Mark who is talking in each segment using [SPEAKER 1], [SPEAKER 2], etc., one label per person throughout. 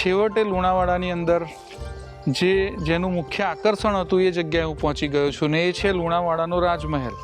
[SPEAKER 1] છેવટે લુણાવાડાની અંદર જે, જેનું મુખ્ય આકર્ષણ હતું એ જગ્યાએ હું પહોંચી ગયો છું ને એ છે લુણાવાડાનો રાજમહેલ.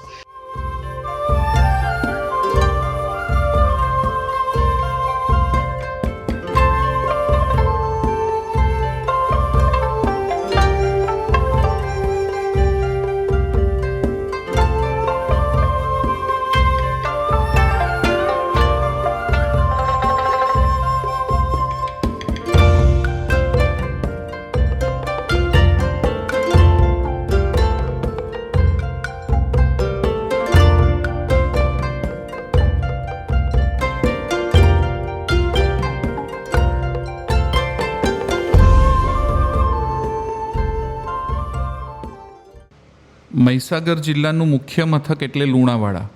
[SPEAKER 1] મહીસાગર જિલ્લાનું મુખ્ય મથક એટલે લુણાવાડા.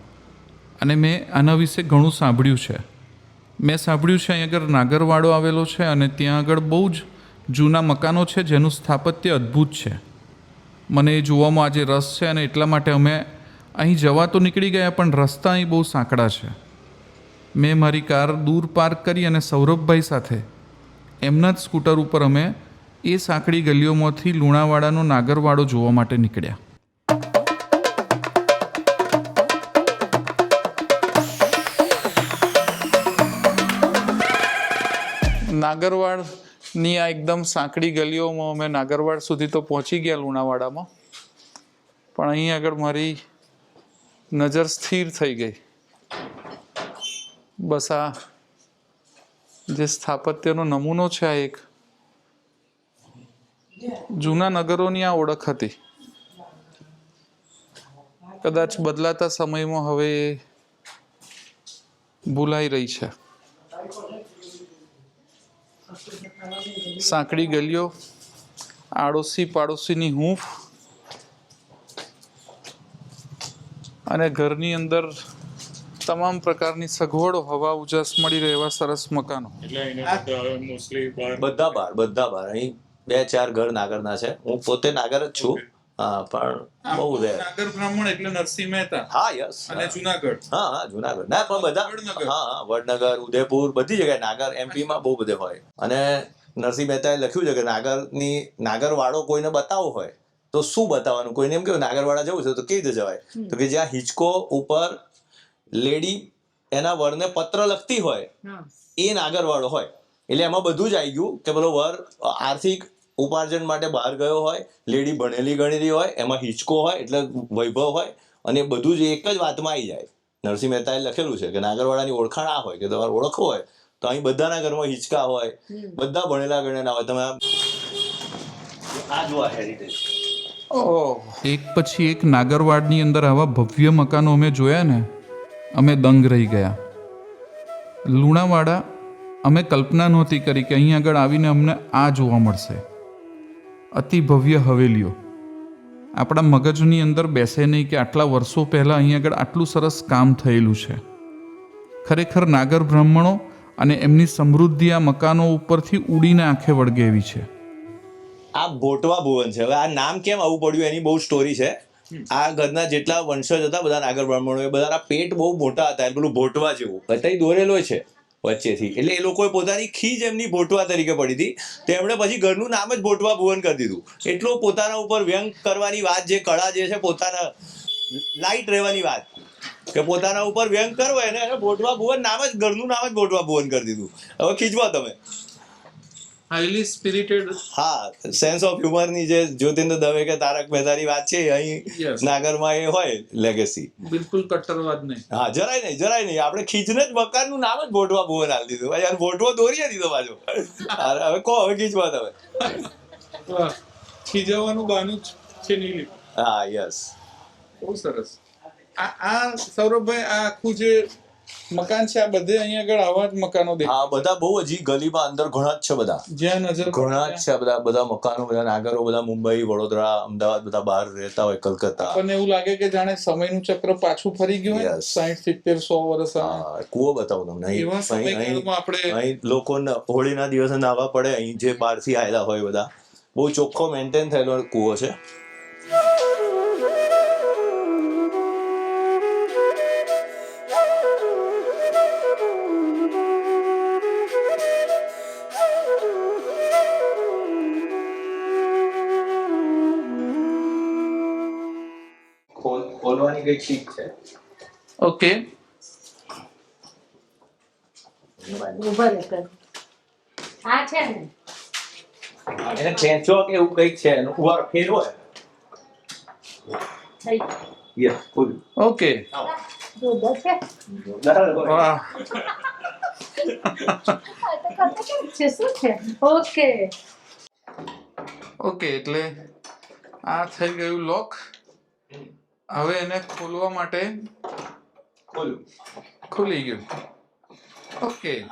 [SPEAKER 1] અને મેં આના વિશે ઘણું સાંભળ્યું છે. મેં સાંભળ્યું છે અહીં આગળ નાગરવાડો આવેલો છે અને ત્યાં આગળ બહુ જ જૂના મકાનો છે જેનું સ્થાપત્ય અદ્ભુત છે. મને એ જોવામાં આજે રસ છે અને એટલા માટે અમે અહીં જવા તો નીકળી ગયા પણ રસ્તા અહીં બહુ સાંકડા છે. મેં મારી કાર દૂર પાર્ક કરી અને સૌરભભાઈ સાથે એમના જ સ્કૂટર ઉપર અમે એ સાંકડી ગલીઓમાંથી લુણાવાડાનો નાગરવાડો જોવા માટે નીકળ્યા. નાગરવાડની આ એકદમ સાંકડી ગલીઓમાં અમે નાગરવાડ સુધી તો પહોંચી ગયા લુણાવાડામાં. પણ અહીં આગળ મારી નજર સ્થિર થઈ ગઈ. બસ આ જે સ્થાપત્યનો નમૂનો છે આ એક, જૂના નગરોની આ ઓળખ હતી. કદાચ બદલાતા સમયમાં હવે ભૂલાઈ રહી છે. સાંકડી ગલીઓ આડોશી પાડોશીની હૂંફ અને ઘરની અંદર તમામ પ્રકારની સગવડો હવા ઉજાસ મળી રહેવા સરસ મકાનો.
[SPEAKER 2] બધા
[SPEAKER 3] બધા બાર બધા બાર. અહીં બે ચાર ઘર નાગરના છે. હું પોતે નાગર જ છું. હા પણ બહુ રેર
[SPEAKER 1] નાગર બ્રાહ્મણ એટલે નરસિંહ મહેતા.
[SPEAKER 3] હા યસ.
[SPEAKER 1] અને જુનાગઢ.
[SPEAKER 3] હા હા જુનાગઢ. ના પણ બધા હા હા વડનગર ઉદયપુર બધી જગ્યાએ નાગર એમપી માં બહુ બધે હોય. અને નરસિંહ મહેતાએ લખ્યું છે કે નાગરની નાગરવાળો કોઈને બતાવવો હોય તો શું બતાવવાનું? કોઈને એમ કેવું નાગરવાડા જવું છે તો કેવી રીતે જવાય? તો કે જ્યાં હિંચકો ઉપર લેડી એના વરને પત્ર લખતી હોય એ નાગરવાળો હોય. એટલે એમાં બધું જ આવી ગયું કે પેલો વર આર્થિક ઉપાર્જન માટે બહાર ગયો હોય લેડી ભણેલી ગણેલી હોય એમાં હિંચકો હોય એટલે વૈભવ હોય અને એ બધું જ એક જ વાતમાં આવી જાય. નરસિંહ મહેતાએ લખેલું છે કે નાગરવાડાની ઓળખાણ આ હોય કે તમારે ઓળખવું હોય તો અહીં બધાના ઘરમાં હિંચકા હોય બધા ભણેલા ગણેલા હોય તમે આ જોવા હેરિટેજ
[SPEAKER 1] ઓહ.
[SPEAKER 4] એક પછી એક નાગરવાડની અંદર આવા ભવ્ય મકાનો અમે જોયા ને અમે દંગ રહી ગયા. લુણાવાડા અમે કલ્પના નહોતી કરી કે અહીં આગળ આવીને અમને આ જોવા મળશે. અતિ ભવ્ય હવેલીઓ. આપણા મગજની અંદર બેસે નહીં કે આટલા વર્ષો પહેલાં અહીં આગળ આટલું સરસ કામ થયેલું છે. ખરેખર નાગર બ્રાહ્મણો અને એમની સમૃદ્ધિ આ મકાનો ઉપરથી ઉડીને આંખે વળગે એવી છે.
[SPEAKER 3] આ ભોટવા ભુવન છે. હવે આ નામ કેમ આવું પડ્યું? એની બહુ સ્ટોરી છે. આ ઘરના જેટલા વંશજ હતા, બધા નાગર બ્રાહ્મણો એ, બધાના પેટ બહુ મોટા હતા પેલું ભોટવા જેવું. બધા દોરેલો છે. વચ્ચેથી. એટલે એ લોકોએ પોતાની ખીજ એમની ભોટવા તરીકે પડી હતી. તેમણે પછી ઘરનું નામ જ ભોટવા ભુવન કરી દીધું. એટલો પોતાના ઉપર વ્યંગ કરવાની વાત જે, કળા જે છે, પોતાના લાઇટ રહેવાની વાત. કે પોતાના ઉપર વ્યંગ કરવો એને ભોટવા ભુવન નામ જ, ઘરનું નામ જ ભોટવા ભુવન કરી દીધું. હવે ખીજવા તમે.
[SPEAKER 1] હાઈલી સ્પિરિટેડ
[SPEAKER 3] હા સેન્સ ઓફ હ્યુમરની જે જ્યોતિન્દ્ર દવે કે તારક મહેતાની વાત છે અહીં નાગરમાં એ હોય લેગેસી
[SPEAKER 1] બિલકુલ કટ્ટરવાદ નહીં.
[SPEAKER 3] હા જરાય નહીં જરાય નહીં. આપણે ખીચને જ મકાનનું નામ જ ભોટવા ભુવન હાલ દીધું. ભાઈ યાર ભોટવો દોરીએ દીધો પાછો. અરે હવે કહો હવે ખીચવા તમે.
[SPEAKER 1] ખીજવાનું બાનું જ છે નીલી
[SPEAKER 3] હા યસ
[SPEAKER 1] બહુ સરસ. આ સૌરભભાઈ આ આખું જે મકાન છે આ બધે અહીંયા આગળ આવા જ મકાનો દેખાય
[SPEAKER 3] હા બધા બહુ હજી ગલીમાં અંદર ઘણા જ છે બધા.
[SPEAKER 1] જ્યાં નજર
[SPEAKER 3] ઘણા જ છે બધા બધા મકાનો બધા નાગરો બધા મુંબઈ વડોદરા અમદાવાદ બધા બહાર રહેતા હોય કલકત્તા.
[SPEAKER 1] આપણને એવું લાગે કે જાણે સમયનું ચક્ર પાછું ફરી ગયું હોય સાઈઠ સિત્તેર સો વર્ષ આ.
[SPEAKER 3] કૂવો બતાવું તમને. અહીં-
[SPEAKER 1] એવા સમયગાળામાં આપણે
[SPEAKER 3] અહીં લોકો હોળીના દિવસે નાવા પડે અહીં જે બહારથી આવેલા હોય બધા. બહુ ચોખ્ખો મેન્ટેન થયેલો કુવો છે. ખોલવાની કંઈક ઠીક છે.
[SPEAKER 1] ઓકે.
[SPEAKER 5] ઊભો રહે આ છે ને.
[SPEAKER 3] એને ખેંચો કે એવું કઈ છે એનું ફેરવો
[SPEAKER 5] છે? ઓકે.
[SPEAKER 1] ઓકે એટલે આ થઈ ગયું લોક. હવે એને ખોલવા માટે
[SPEAKER 3] ખોલ્યું.
[SPEAKER 1] ખુલી ગયું. ઓકે.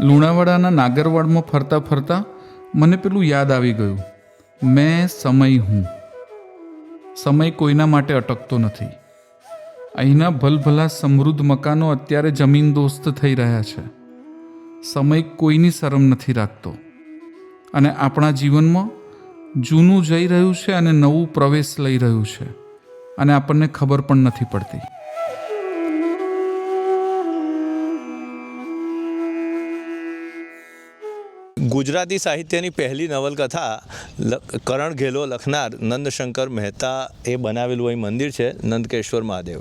[SPEAKER 1] લુણાવાડાના નાગરવાડમાં ફરતા ફરતા મને પેલું યાદ આવી ગયું. મેં સમય હું. સમય કોઈના માટે અટકતો નથી. અહીંના ભલભલા સમૃદ્ધ મકાનો અત્યારે જમીન દોસ્ત થઈ રહ્યા છે. સમય કોઈની શરમ નથી રાખતો. અને આપણા જીવનમાં જૂનું જઈ રહ્યું છે અને નવું પ્રવેશ લઈ રહ્યું છે. અને આપણને ખબર પણ નથી પડતી.
[SPEAKER 3] ગુજરાતી સાહિત્યની પહેલી નવલકથા કરણ ઘેલો લખનાર નંદશંકર મહેતા એ બનાવેલું અહીં મંદિર છે નંદકેશ્વર મહાદેવ.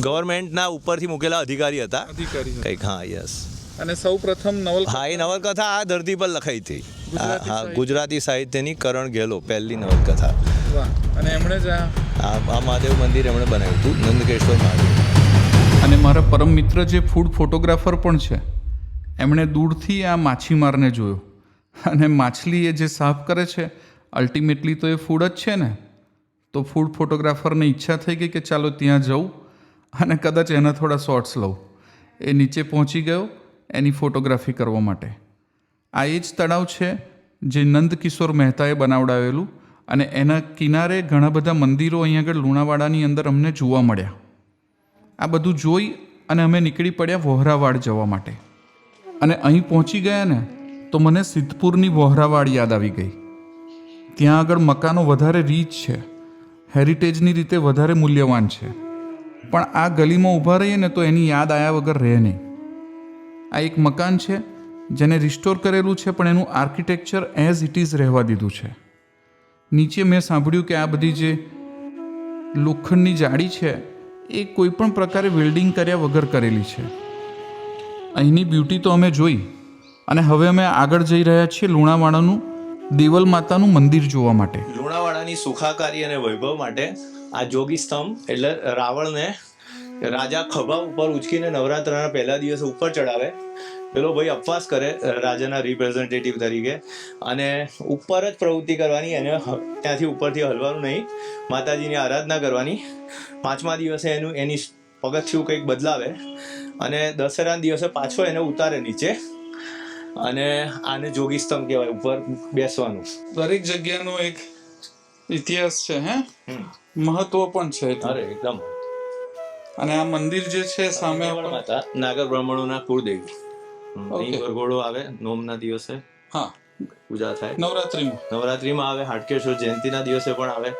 [SPEAKER 3] ગવર્મેન્ટના ઉપરથી મૂકેલા અધિકારી હતા.
[SPEAKER 1] અધિકારી
[SPEAKER 3] કંઈક હા યસ.
[SPEAKER 1] અને સૌ પ્રથમ નવલ
[SPEAKER 3] હા એ નવલકથા આ ધરતી પર લખાઈ હતી. હા
[SPEAKER 1] ગુજરાતી
[SPEAKER 3] સાહિત્યની કરણ ગેલો પહેલી નવલકથા.
[SPEAKER 1] અને એમણે જ આ
[SPEAKER 3] મહાદેવ મંદિર એમણે બનાવ્યું હતું નંદકેશ્વર મહાદેવ.
[SPEAKER 1] અને મારા પરમ મિત્ર જે ફૂડ ફોટોગ્રાફર પણ છે એમણે દૂરથી આ માછીમારને જોયો. અને માછલી એ જે સાફ કરે છે અલ્ટિમેટલી તો એ ફૂડ જ છે ને. તો ફૂડ ફોટોગ્રાફરને ઈચ્છા થઈ ગઈ કે ચાલો ત્યાં જઉં અને કદાચ એના થોડા શોર્ટ્સ લઉં. એ નીચે પહોંચી ગયો એની ફોટોગ્રાફી કરવા માટે. આ એ જ તળાવ છે જે નંદકિશોર મહેતાએ બનાવડાવેલું અને એના કિનારે ઘણા બધા મંદિરો અહીં આગળ લુણાવાડાની અંદર અમને જોવા મળ્યા. આ બધું જોઈ અને અમે નીકળી પડ્યા વોહરાવાડ જવા માટે. અને અહીં પહોંચી ગયા ને, તો મને સિદ્ધપુરની વોહરાવાડ યાદ આવી ગઈ. ત્યાં આગળ મકાનો વધારે રીચ છે, હેરિટેજની રીતે વધારે મૂલ્યવાન છે. પણ આ ગલીમાં ઊભા રહીએ ને તો એની યાદ આવ્યા વગર રહે નહીં. આ એક મકાન છે, જેને રિસ્ટોર કરેલું છે, પણ એનું આર્કિટેક્ચર એઝ ઇટ ઇઝ રહેવા દીધું છે. નીચે મેં સાંભળ્યું કે આ બધી જે લોખંડની જાળી છે, એ કોઈ પણ પ્રકારે વેલ્ડિંગ કર્યા વગર કરેલી છે. અહીંની બ્યુટી તો અમે જોઈ, અને હવે અમે આગળ જઈ રહ્યા છીએ લુણાવાડાનું દેવલ માતાનું મંદિર જોવા માટે.
[SPEAKER 3] લુણાવાડાની સુખાકારી અને વૈભવ માટે આ જોગી સ્તંભ, એટલે રાવણને રાજા ખભા ઉપર ઉચકીને નવરાત્રના પહેલા દિવસે ઉપર ચડાવે. પેલો ભાઈ અપવાસ કરે રાજાના રિપ્રેઝેન્ટેટિવ તરીકે અને ઉપર જ પ્રવૃત્તિ કરવાની એને ત્યાંથી ઉપરથી હલવાનું નહીં માતાજીની આરાધના કરવાની. પાંચમા દિવસે એનું એની પગથિયું કંઈક બદલાવે અને દશેરાના દિવસે પાછો એને ઉતારે નીચે અને આને જોગી સ્તંભ કહેવાય ઉપર બેસવાનું.
[SPEAKER 1] દરેક જગ્યાનો એક ઇતિહાસ છે હે. મહત્વ પણ છે
[SPEAKER 3] અરે એકદમ.
[SPEAKER 1] અને આ મંદિર જે છે સામે
[SPEAKER 3] માતા નાગર બ્રાહ્મણોના કુળદેવી. અહીં. વરઘોડો આવે નોમના દિવસે
[SPEAKER 1] હા.
[SPEAKER 3] પૂજા થાય.
[SPEAKER 1] નવરાત્રિમાં.
[SPEAKER 3] નવરાત્રીમાં આવે હાટકેશ્વર જયંતિના દિવસે પણ આવે.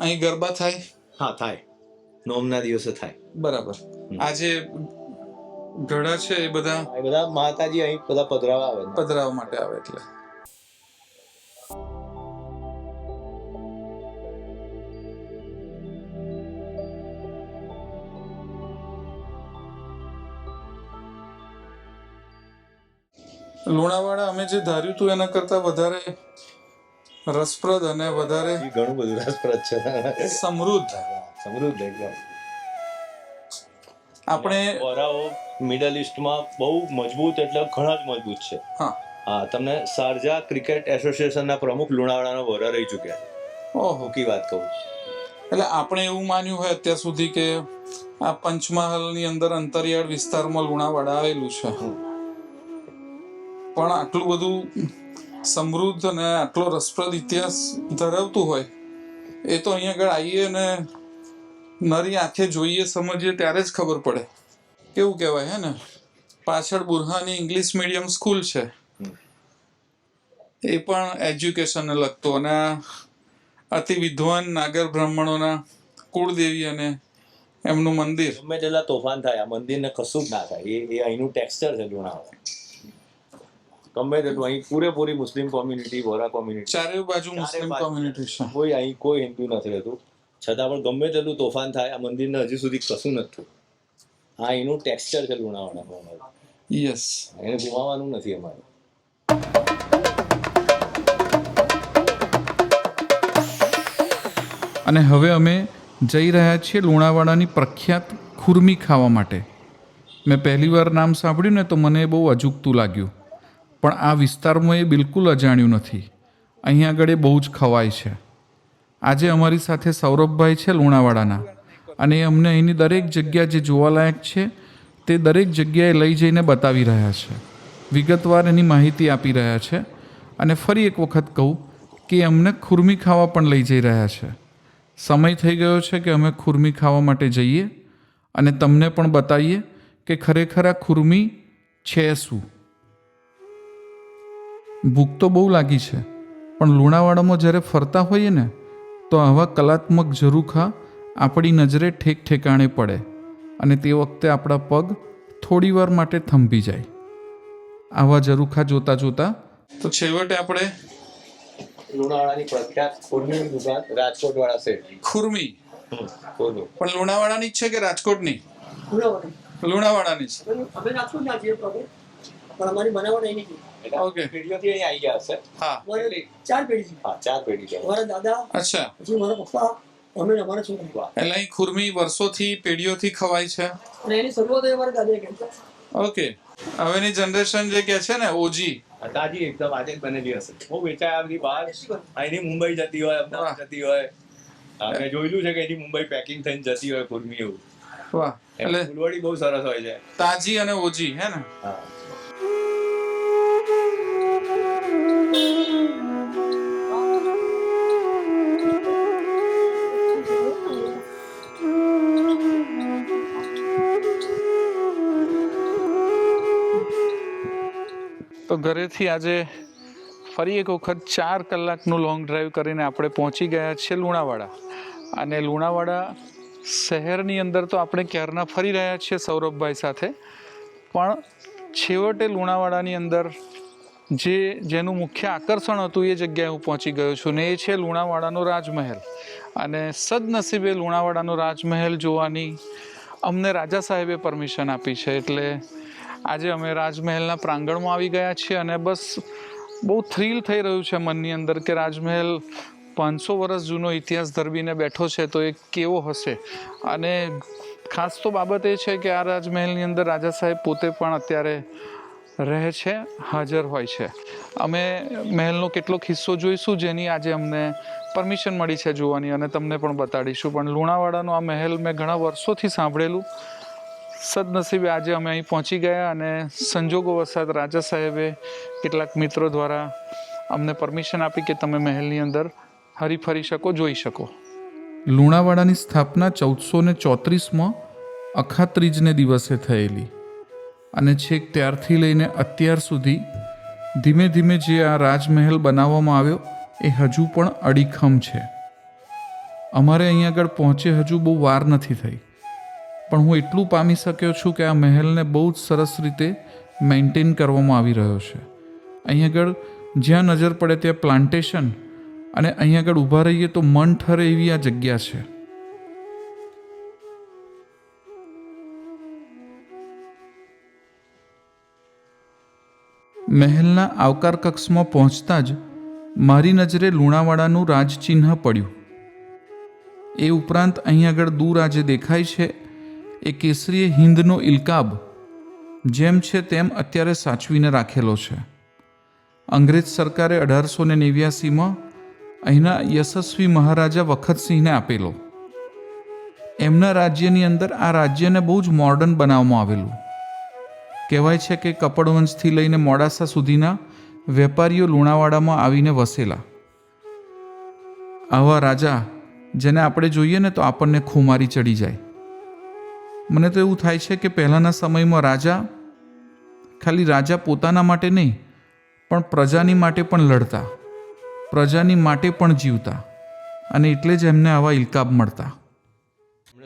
[SPEAKER 1] અહીં ગરબા થાય?
[SPEAKER 3] હા થાય. નોમના દિવસે થાય.
[SPEAKER 1] બરાબર. આ જે ઘડા છે એ બધા
[SPEAKER 3] એ બધા માતાજી અહીં બધા પધરાવા આવે
[SPEAKER 1] પધરાવા માટે આવે એટલે. લુણાવાડા અમે જે ધાર્યું હતું એના કરતા વધારે રસપ્રદ અને વધારે
[SPEAKER 3] ઘણું બધું રસપ્રદ છે.
[SPEAKER 1] સમૃદ્ધ.
[SPEAKER 3] સમૃદ્ધ એકદમ.
[SPEAKER 1] આપણે
[SPEAKER 3] વરાઓ મિડલ ઈસ્ટમાં બહુ મજબૂત એટલે ઘણા જ મજબૂત છે.
[SPEAKER 1] હા.
[SPEAKER 3] હા તમને સારજા ક્રિકેટ એસોસિએશનના પ્રમુખ લુણાવાડાનો વરા રહી ચૂક્યા છે.
[SPEAKER 1] ઓહો.
[SPEAKER 3] કી વાત કહું?
[SPEAKER 1] એટલે આપણે એવું માન્યું હોય અત્યાર સુધી કે આ પંચમહાલની અંદર અંતરિયાળ વિસ્તારમાં લુણાવાડા આવેલું છે. પણ આટલું બધું સમૃદ્ધ અને આટલો રસપ્રદ ઇતિહાસ ધરાવતું હોય, એ તો અહીંયા આગળ આવીએ અને નરી આંખે જોઈએ, સમજીએ, ત્યારે જ ખબર પડે. કેવું કહેવાય, હે ને? પાછળ બુરહાની ઇંગ્લિશ મીડિયમ સ્કૂલ છે. એ પણ એજ્યુકેશનને લગતો અને અતિ વિદ્વાન નાગર બ્રાહ્મણોના કુળદેવી અને એમનું મંદિર.
[SPEAKER 3] ગમે તેટલા તોફાન થાય, આ મંદિરને કશું જ ના થાય. એ એ અહીંનું ટેક્સચર છે લુણાવાડા ગમે તેટલું અહીં પૂરેપૂરી મુસ્લિમ કોમ્યુનિટી વોરા કોમ્યુનિટી
[SPEAKER 1] ચારે બાજુ મુસ્લિમ. કોમ્યુનિટી છે.
[SPEAKER 3] કોઈ અહીં કોઈ હિન્દુ નથી રહેતું. છતાં પણ ગમે તેટલું તોફાન થાય આ મંદિરને હજી સુધી કશું નથી હા એનું ટેક્સચર છે લુણાવાડાનું અમારું.
[SPEAKER 1] યસ
[SPEAKER 3] એને ગુમાવવાનું નથી અમારે.
[SPEAKER 1] અને હવે અમે જઈ રહ્યા છીએ લુણાવાડાની પ્રખ્યાત ખુરમી ખાવા માટે. મેં પહેલી વાર નામ સાંભળ્યું ને તો મને બહુ અજુગતું લાગ્યું. પણ આ વિસ્તારમાં એ બિલકુલ અજાણ્યું નથી. અહીં આગળ એ બહુ જ ખવાય છે. આજે અમારી સાથે સૌરભભાઈ છે લુણાવાડાના અને એ અમને અહીંની દરેક જગ્યા જે જોવાલાયક છે તે દરેક જગ્યાએ લઈ જઈને બતાવી રહ્યા છે. વિગતવાર એની માહિતી આપી રહ્યા છે અને ફરી એક વખત કહું કે અમને ખુરમી ખાવા પણ લઈ જઈ રહ્યા છે. સમય થઈ ગયો છે કે અમે ખુરમી ખાવા માટે જઈએ અને તમને પણ બતાવીએ કે ખરેખર આ ખુરમી છે શું? ભૂખ તો બહુ લાગી છે. પણ લુણાવાડામાં જ્યારે ફરતા હોઈએ ને તો આવા કલાત્મક ઝરૂખા આપણી નજરે ઠેક ઠેકાણે પડે અને તે વખતે આપણા પગ થોડીવાર માટે થંભી જાય. આવા ઝરૂખા જોતા જોતા તો છેવટે આપણે
[SPEAKER 3] લુણાવાડાની પ્રખ્યાત ખોરની દુકાન રાજકોટ વાળા છે.
[SPEAKER 1] ખુરમી. પણ લુણાવાડાની જ છે કે રાજકોટની. લુણાવાડાની. છે
[SPEAKER 6] અમે રાજકોટના છીએ પણ અમારી બનાવટ અહીંની છે.
[SPEAKER 3] એટલે
[SPEAKER 1] ઓકે.
[SPEAKER 3] પેઢીઓથી અહીં આવી ગયા હશે.
[SPEAKER 1] હા.
[SPEAKER 6] ચાર પેઢી
[SPEAKER 3] હા ચાર પેઢી છે.
[SPEAKER 6] મારા દાદા
[SPEAKER 1] અચ્છા.
[SPEAKER 6] પછી મારા પપ્પા અમે અમારા છોકરા.
[SPEAKER 1] એટલે અહીં ખુરમી વર્ષોથી પેઢીઓથી ખવાય છે.
[SPEAKER 6] અને એની શરૂઆત અમારા દાદાએ કરી
[SPEAKER 1] ઓકે હવેની જનરેશન જે કે છે ને ઓજી
[SPEAKER 3] તાજી એકદમ આજે જ બનેલી હશે. બહુ વેચાય આવી બધી બહાર અહીંની મુંબઈ જતી હોય અમદાવાદ જતી હોય. હા, મેં જોયેલું છે કે એની મુંબઈ પેકિંગ થઈને જતી હોય કુર્મી એવું.
[SPEAKER 1] વાહ.
[SPEAKER 3] એટલે
[SPEAKER 1] ફૂલવાડી
[SPEAKER 3] ફૂલવડી બહુ સરસ હોય છે.
[SPEAKER 1] તાજી અને ઓજી હે ને?
[SPEAKER 3] હા.
[SPEAKER 1] તો ઘરેથી આજે ફરી એક વખત ચાર કલાકનું લોંગ ડ્રાઈવ કરીને આપણે પહોંચી ગયા છીએ લુણાવાડા. અને લુણાવાડા શહેરની અંદર તો આપણે ક્યારના ફરી રહ્યા છીએ સૌરભભાઈ સાથે. પણ છેવટે લુણાવાડાની અંદર જે જેનું મુખ્ય આકર્ષણ હતું એ જગ્યાએ હું પહોંચી ગયો છું ને એ છે લુણાવાડાનો રાજમહેલ. અને સદનસીબે લુણાવાડાનો રાજમહેલ જોવાની અમને રાજા સાહેબે પરમિશન આપી છે. એટલે આજે અમે રાજમહેલના પ્રાંગણમાં આવી ગયા છીએ અને બસ બહુ થ્રિલ થઈ રહ્યું છે મનની અંદર કે રાજમહેલ પાંચસો વર્ષ જૂનો ઇતિહાસ ધરવીને બેઠો છે તો એ કેવો હશે? અને ખાસ તો બાબત એ છે કે આ રાજમહેલની અંદર રાજા સાહેબ પોતે પણ અત્યારે રહે છે, હાજર હોય છે. અમે મહેલનો કેટલોક હિસ્સો જોઈશું જેની આજે અમને પરમિશન મળી છે જોવાની અને તમને પણ બતાડીશું. પણ લુણાવાડાનો આ મહેલ મેં ઘણા વર્ષોથી સાંભળેલું. સદનસીબે આજે અમે અહીં પહોંચી ગયા અને સંજોગો વસાત રાજા સાહેબે કેટલાક મિત્રો દ્વારા અમને પરમિશન આપી કે તમે મહેલની અંદર હરીફરી શકો, જોઈ શકો. લુણાવાડાની સ્થાપના ચૌદસો ને ચોત્રીસમાં અખાત્રીજને દિવસે થયેલી. અને છેક ત્યારથી લઈને અત્યાર સુધી ધીમે ધીમે જે આ રાજમહેલ બનાવવામાં આવ્યો, એ હજુ પણ અડીખમ છે. અમારે અહીં આગળ પહોંચે હજુ બહુ વાર નથી થઈ. પણ હું એટલું પામી શક્યો છું કે આ મહેલને બહુ જ સરસ રીતે મેન્ટેન કરવામાં આવી રહ્યો છે. અહીં આગળ જ્યાં નજર પડે ત્યાં પ્લાન્ટેશન અને અહીં આગળ ઊભા રહીએ તો મન ઠરે એવી આ જગ્યા છે. મહેલના આવકાર કક્ષમાં પહોંચતા જ મારી નજરે લુણાવાડાનું રાજચિહ્ન પડ્યું. એ ઉપરાંત અહીં આગળ દૂર આજે દેખાય છે એ કેસરીય હિન્દનો ઇલકાબ, જેમ છે તેમ અત્યારે સાચવીને રાખેલો છે. અંગ્રેજ સરકારે અઢારસો ને નેવ્યાસીમાં અહીંના યશસ્વી મહારાજા વખતસિંહને આપેલો. એમના રાજ્યની અંદર આ રાજ્યને બહુ જ મોડર્ન બનાવવામાં આવેલું. કહેવાય છે કે કપડવંશથી લઈને મોડાસા સુધીના વેપારીઓ લુણાવાડામાં આવીને વસેલા. આવા રાજા જેને આપણે જોઈએ ને તો આપણને ખુમારી ચડી જાય. મને તો એવું થાય છે કે પહેલાંના સમયમાં રાજા ખાલી રાજા પોતાના માટે નહીં, પણ પ્રજાની માટે પણ લડતા, પ્રજાની માટે પણ જીવતા અને એટલે જ એમને આવા ઇલકાબ મળતા.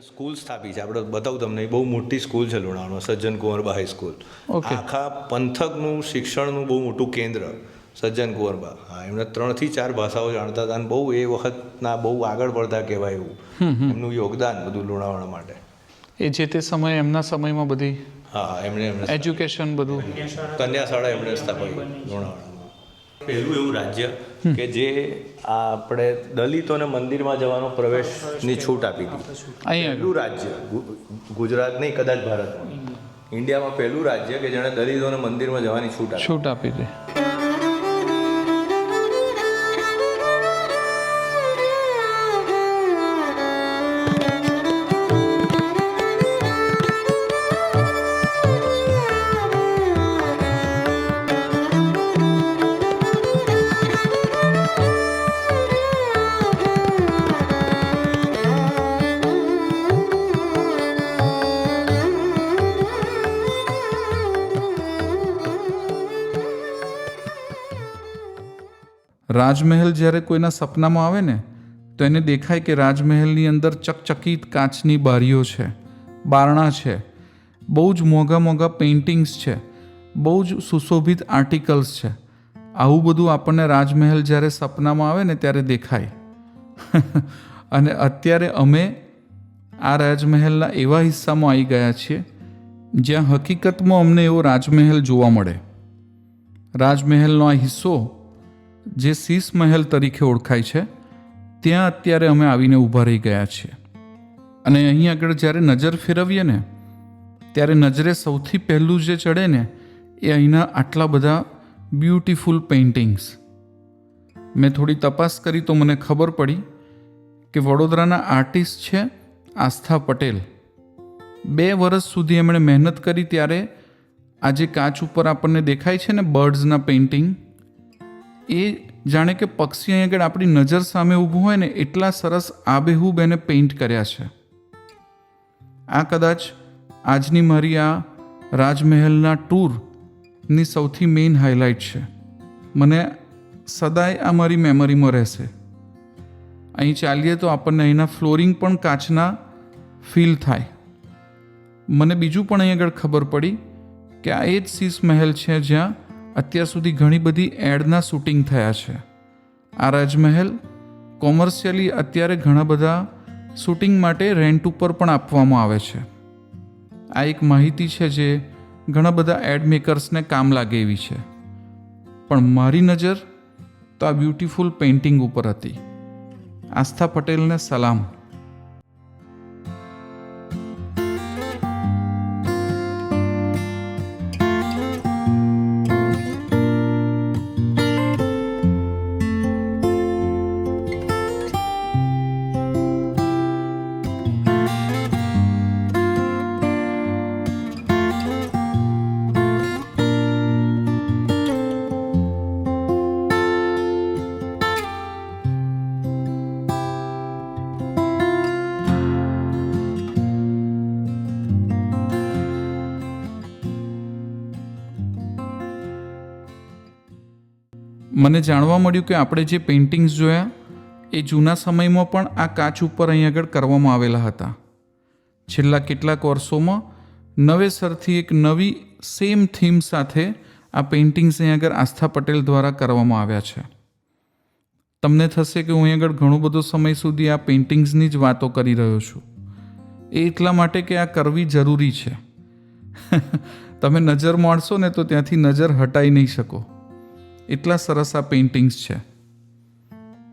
[SPEAKER 3] એમણે એમણે સ્કૂલ સ્થાપી છે. આપણે બતાવું તમને બહુ મોટી સ્કૂલ છે લુણાવાડામાં સજ્જન કુંવરબા હાઈસ્કૂલ આખા પંથકનું શિક્ષણનું બહુ મોટું કેન્દ્ર સજ્જન કુંવરબા. હા એમને ત્રણથી ચાર ભાષાઓ જાણતા હતા અને બહુ એ વખતના બહુ આગળ પડતા કહેવાય એવું. એમનું યોગદાન બધું લુણાવાડા માટે.
[SPEAKER 1] એ જે તે સમયે એમના સમયમાં બધી
[SPEAKER 3] હા એમણે એમણે
[SPEAKER 1] એજ્યુકેશન બધું.
[SPEAKER 3] કન્યાશાળા એમણે સ્થાપાઈ લુણાવાડામાં પહેલું એવું રાજ્ય કે જે આ આપણે દલિતોને મંદિરમાં જવાનો પ્રવેશની છૂટ આપી દીધી.
[SPEAKER 1] અહીંયા
[SPEAKER 3] પહેલું રાજ્ય ગુજરાત નહીં કદાચ ભારતમાં. ઇન્ડિયામાં પહેલું રાજ્ય કે જેણે દલિતોને મંદિરમાં જવાની છૂટ આપી.
[SPEAKER 1] છૂટ આપી દે. રાજમહેલ જ્યારે કોઈના સપનામાં આવે ને, તો એને દેખાય કે રાજમહેલની અંદર ચકચકિત કાચની બારીઓ છે, બારણા છે, બહુ જ મોંઘા મોંઘા પેઇન્ટિંગ્સ છે, બહુ જ સુશોભિત આર્ટિકલ્સ છે. આવું બધું આપણને રાજમહેલ જ્યારે સપનામાં આવે ને ત્યારે દેખાય. અને અત્યારે અમે આ રાજમહેલના એવા હિસ્સામાં આવી ગયા છીએ, જ્યાં હકીકતમાં અમને એવો રાજમહેલ જોવા મળે. રાજમહેલનો આ હિસ્સો જે શીશ મહેલ તરીકે ઓળખાય છે, ત્યાં અત્યારે અમે આવીને ઊભા રહી ગયા છીએ. અને અહીં આગળ જ્યારે નજર ફેરવીએ ને, ત્યારે નજરે સૌથી પહેલું જે ચડે ને, એ અહીંના આટલા બધા બ્યુટિફુલ પેઇન્ટિંગ્સ મેં થોડી તપાસ કરી તો મને ખબર પડી કે વડોદરાના આર્ટિસ્ટ છે આસ્થા પટેલ. બે વર્ષ સુધી એમણે મહેનત કરી ત્યારે આ જે કાચ ઉપર આપણને દેખાય છે ને બર્ડ્સના પેઇન્ટિંગ એ જાણે કે પક્ષી અહીં આગળ આપણી નજર સામે ઊભું હોય ને એટલા સરસ આબેહૂબ એને પેઇન્ટ કર્યા છે. આ કદાચ આજની મારી આ રાજમહેલના ટૂરની સૌથી મેઇન હાઇલાઇટ છે. મને સદાય આ મારી મેમરીમાં રહેશે. અહીં ચાલીએ તો આપણને અહીંના ફ્લોરિંગ પણ કાચના ફીલ થાય. મને બીજું પણ અહીં આગળ ખબર પડી કે આ એ જ શીશ મહેલ છે જ્યાં અત્યાર સુધી ઘણી બધી એડના શૂટિંગ થયા છે. આ રાજમહેલ કોમર્શિયલી અત્યારે ઘણા બધા શૂટિંગ માટે રેન્ટ ઉપર પણ આપવામાં આવે છે. આ એક માહિતી છે જે ઘણા બધા એડ મેકર્સને કામ લાગે એવી છે. પણ મારી નજર તો આ બ્યુટીફુલ પેઇન્ટિંગ ઉપર હતી. આસ્થા પટેલને સલામ. મને જાણવા મળ્યું કે આપણે જે પેઇન્ટિંગ્સ જોયા, એ જૂના સમયમાં પણ આ કાચ ઉપર અહીં આગળ કરવામાં આવેલા હતા. છેલ્લા કેટલાક વર્ષોમાં નવેસરથી એક નવી સેમ થીમ સાથે આ પેઇન્ટિંગ્સ અહીં આગળ આસ્થા પટેલ દ્વારા કરવામાં આવ્યા છે. તમને થશે કે હું અહીં આગળ ઘણો બધો સમય સુધી આ પેઇન્ટિંગ્સની જ વાતો કરી રહ્યો છું. એ એટલા માટે કે આ કરવી જરૂરી છે. તમે નજર માણશો ને તો ત્યાંથી નજર હટાઈ નહીં શકો. એટલા સરસ આ પેઇન્ટિંગ્સ છે.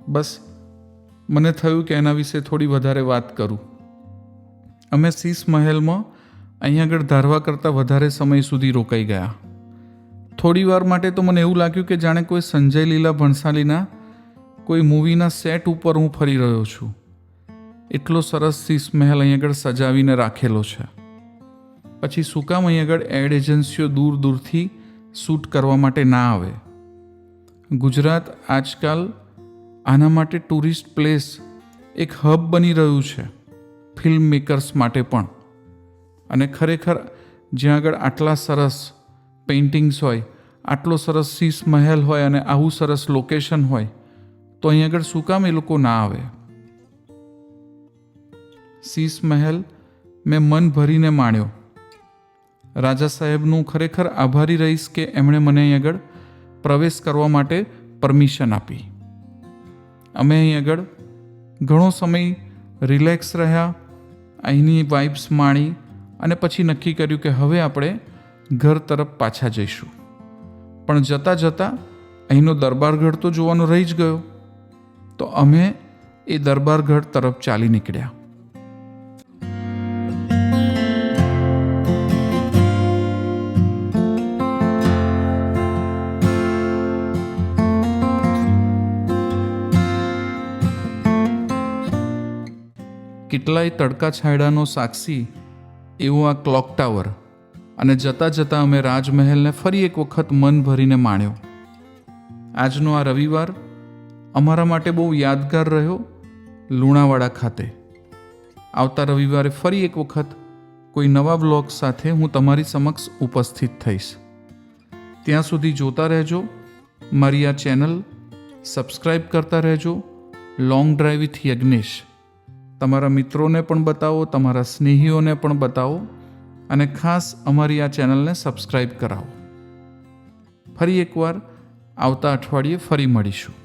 [SPEAKER 1] બસ, મને થયું કે એના વિશે થોડી વધારે વાત કરું. અમે શીશ મહેલમાં અહીં આગળ ધારવા કરતાં વધારે સમય સુધી રોકાઈ ગયા. થોડી વાર માટે તો મને એવું લાગ્યું કે જાણે કોઈ સંજય લીલા ભણસાલીના કોઈ મૂવીના સેટ ઉપર હું ફરી રહ્યો છું. એટલો સરસ શીશ મહેલ અહીં આગળ સજાવીને રાખેલો છે. પછી શું કામ અહીં આગળ એડ એજન્સીઓ દૂર દૂરથી શૂટ કરવા માટે ના આવે? ગુજરાત આજકાલ આના માટે ટુરિસ્ટ પ્લેસ એક હબ બની રહ્યું છે, ફિલ્મ મેકર્સ માટે પણ. અને ખરેખર જ્યાં આગળ આટલા સરસ પેઇન્ટિંગ્સ હોય, આટલો સરસ શીશ મહેલ હોય અને આવું સરસ લોકેશન હોય, તો અહીં આગળ શું કામ એ લોકો ના આવે? શીશ મહેલ મેં મન ભરીને માણ્યો. રાજા સાહેબનું ખરેખર આભારી રહીશ કે એમણે મને અહીં આગળ પ્રવેશ કરવા માટે પરમિશન આપી. અમે અહીં આગળ ઘણો સમય રિલેક્સ રહ્યા, અહીંની વાઇબ્સ માણી અને પછી નક્કી કર્યું કે હવે આપણે ઘર તરફ પાછા જઈશું. પણ જતાં જતાં અહીંનો દરબારગઢ તો જોવાનો રહી જ ગયો. તો અમે એ દરબારગઢ તરફ ચાલી નીકળ્યા. કેટલાય તડકા છાંયડાનો સાક્ષી એવું આ ક્લોક ટાવર. અને જતાં જતાં અમે રાજમહેલને ફરી એક વખત મન ભરીને માણ્યો. આજનો આ રવિવાર અમારા માટે બહુ યાદગાર રહ્યો લુણાવાડા ખાતે. આવતા રવિવારે ફરી એક વખત કોઈ નવા બ્લોગ સાથે હું તમારી સમક્ષ ઉપસ્થિત થઈશ. ત્યાં સુધી જોતા રહેજો, મારી આ ચેનલ સબસ્ક્રાઈબ કરતા રહેજો, લોંગ ડ્રાઈવ વિથ યજ્ઞેશ. તમારા મિત્રોને પણ બતાવો, તમારા સ્નેહીઓને પણ બતાવો અને ખાસ અમારી આ ચેનલને સબસ્ક્રાઈબ કરાવો. ફરી એકવાર આવતા અઠવાડિયે ફરી મળીશું.